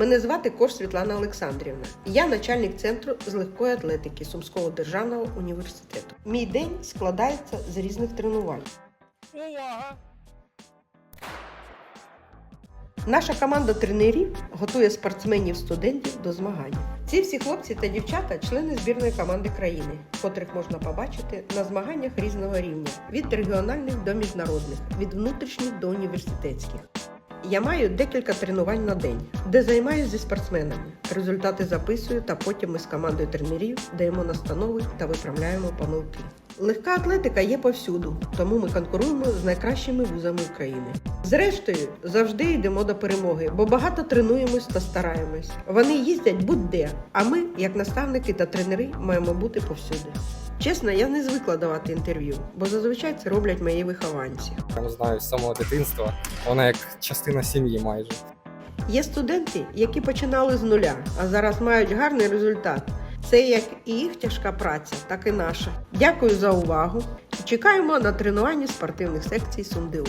Мене звати Кош Світлана Олександрівна. Я начальник центру з легкої атлетики Сумського державного університету. Мій день складається з різних тренувань. Увага! Наша команда тренерів готує спортсменів-студентів до змагань. Ці всі хлопці та дівчата члени збірної команди країни, котрих можна побачити на змаганнях різного рівня від регіональних до міжнародних, від внутрішніх до університетських. Я маю декілька тренувань на день, де займаюся зі спортсменами. Результати записую та потім ми з командою тренерів даємо настанови та виправляємо помилки. Легка атлетика є повсюду, тому ми конкуруємо з найкращими вузами України. Зрештою, завжди йдемо до перемоги, бо багато тренуємось та стараємось. Вони їздять будь-де, а ми, як наставники та тренери, маємо бути повсюди. Чесно, я не звикла давати інтерв'ю, бо зазвичай це роблять мої вихованці. Я не знаю, з самого дитинства. Вона як частина сім'ї майже. Є студенти, які починали з нуля, а зараз мають гарний результат. Це як і їх тяжка праця, так і наша. Дякую за увагу. Чекаємо на тренування спортивних секцій СумДУ.